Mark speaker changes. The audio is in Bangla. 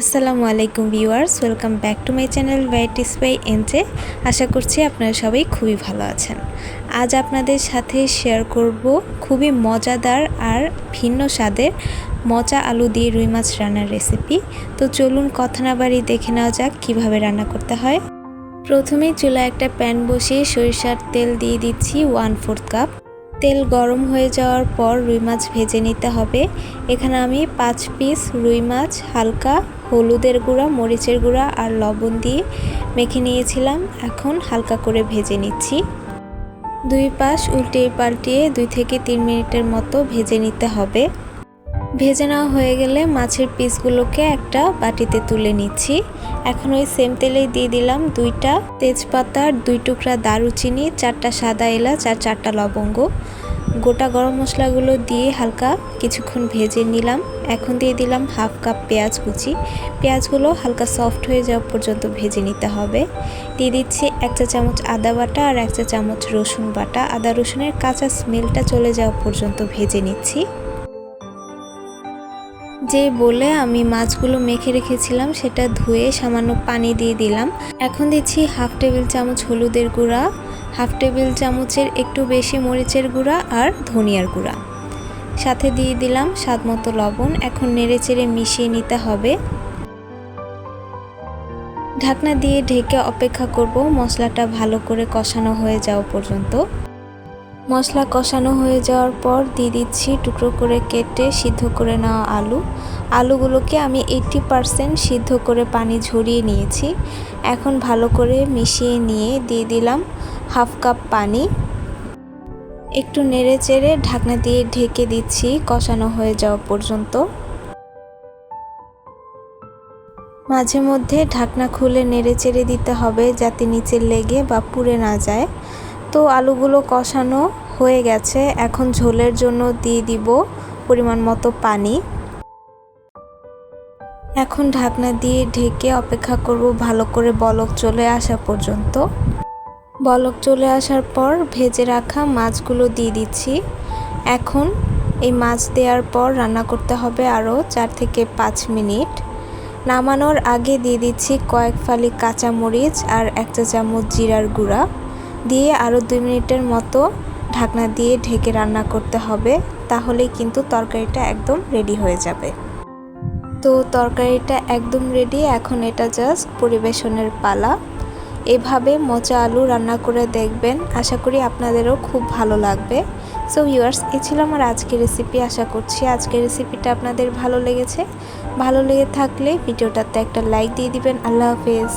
Speaker 1: আসসালামু আলাইকুম viewers, welcome back to my channel varieties by NJ. আশা করছি আপনারা সবাই খুবই ভালো আছেন। আজ আপনাদের সাথে শেয়ার করব খুবই মজাদার আর ভিন্ন স্বাদের মজা আলু দিয়ে রুই মাছ রান্নার রেসিপি। তো চলুন কথা না বাড়ি দেখে নেওয়া যাক কীভাবে রান্না করতে হয়। প্রথমেই চুলা একটা প্যান বসিয়ে সরিষার তেল দিয়ে দিচ্ছি ওয়ান ফোর্থ কাপ। তেল গরম হয়ে যাওয়ার পর রুই মাছ ভেজে নিতে হবে। এখানে আমি পাঁচ পিস রুই মাছ, হালকা হলুদের গুঁড়া, মরিচের গুঁড়া আর লবণ দিয়ে মেখে নিয়েছিলাম। এখন হালকা করে ভেজে নিচ্ছি। দুই পাশ উল্টে পাল্টিয়ে দুই থেকে তিন মিনিটের মতো ভেজে নিতে হবে। ভেজে নেওয়া হয়ে গেলে মাছের পিসগুলোকে একটা বাটিতে তুলে নিচ্ছি। এখন ওই সেম তেলেই দিয়ে দিলাম দুইটা তেজপাতা দুই টুকরা দারুচিনি, চারটা সাদা এলাচ আর চারটা লবঙ্গ। গোটা গরম মশলাগুলো দিয়ে হালকা কিছুক্ষণ ভেজে নিলাম। এখন দিয়ে দিলাম হাফ কাপ পেঁয়াজ কুচি। পেঁয়াজগুলো হালকা সফট হয়ে যাওয়া পর্যন্ত ভেজে নিতে হবে। দিয়ে দিচ্ছি এক চা চামচ আদা বাটা আর এক চা চামচ রসুন বাটা। আদা রসুনের কাঁচা স্মেলটা চলে যাওয়া পর্যন্ত ভেজে নিচ্ছি। যে বলে আমি মাছগুলো মেখে রেখেছিলাম, সেটা ধুয়ে সামান্য পানি দিয়ে দিলাম। এখন দিচ্ছি হাফ টেবিল চামচ হলুদের গুঁড়া, হাফ টেবিল চামচের একটু বেশি মরিচের গুঁড়া আর ধনিয়ার গুঁড়া। সাথে দিয়ে দিলাম স্বাদ মতো লবণ, এখন নেড়ে চেড়ে মিশিয়ে নিতে হবে। ঢাকনা দিয়ে ঢেকে অপেক্ষা করব, মশলাটা ভালো করে কষানো হয়ে যাওয়া পর্যন্ত। মশলা কষানো হয়ে যাওয়ার পর দিয়ে দিচ্ছি টুকরো করে কেটে সিদ্ধ করে নেওয়া আলু। আলুগুলোকে আমি এইটটি পারসেন্ট সিদ্ধ করে পানি ঝরিয়ে নিয়েছি। এখন ভালো করে মিশিয়ে নিয়ে দিয়ে দিলাম হাফ কাপ পানি। একটু নেড়ে চেড়ে ঢাকনা দিয়ে ঢেকে দিচ্ছি কষানো হয়ে যাওয়া পর্যন্ত। মাঝে মধ্যে ঢাকনা খুলে নেড়ে চেড়ে দিতে হবে যাতে নিচে লেগে বা পুড়ে না যায়। তো আলুগুলো কষানো হয়ে গেছে। এখন ঝোলের জন্য দিয়ে দিব পরিমাণ মতো পানি। এখন ঢাকনা দিয়ে ঢেকে অপেক্ষা করব ভালো করে বলক চলে আসা পর্যন্ত। বলক চলে আসার পর ভেজে রাখা মাছগুলো দিয়ে দিচ্ছি। এখন এই মাছ দেওয়ার পর রান্না করতে হবে আরও চার থেকে পাঁচ মিনিট। নামানোর আগে দিয়ে দিচ্ছি কয়েক ফালি কাঁচা মরিচ আর এক চা চামচ জিরার গুঁড়া। দিয়ে আরও দুই মিনিটের মতো ঢাকনা দিয়ে ঢেকে রান্না করতে হবে, তাহলেই কিন্তু তরকারিটা একদম রেডি হয়ে যাবে। তো তরকারিটা একদম রেডি এখন এটা জাস্ট পরিবেশনের পালা। এভাবে মোচা আলু রান্না করে দেখবেন, আশা করি আপনাদেরও খুব ভালো লাগবে। সো ইউয়ার্স এ ছিল আমার আজকের রেসিপি আশা করছি আজকের রেসিপিটা আপনাদের ভালো লেগেছে। ভালো লেগে থাকলে ভিডিওটাতে একটা লাইক দিয়ে দিবেন। আল্লাহ হাফেজ।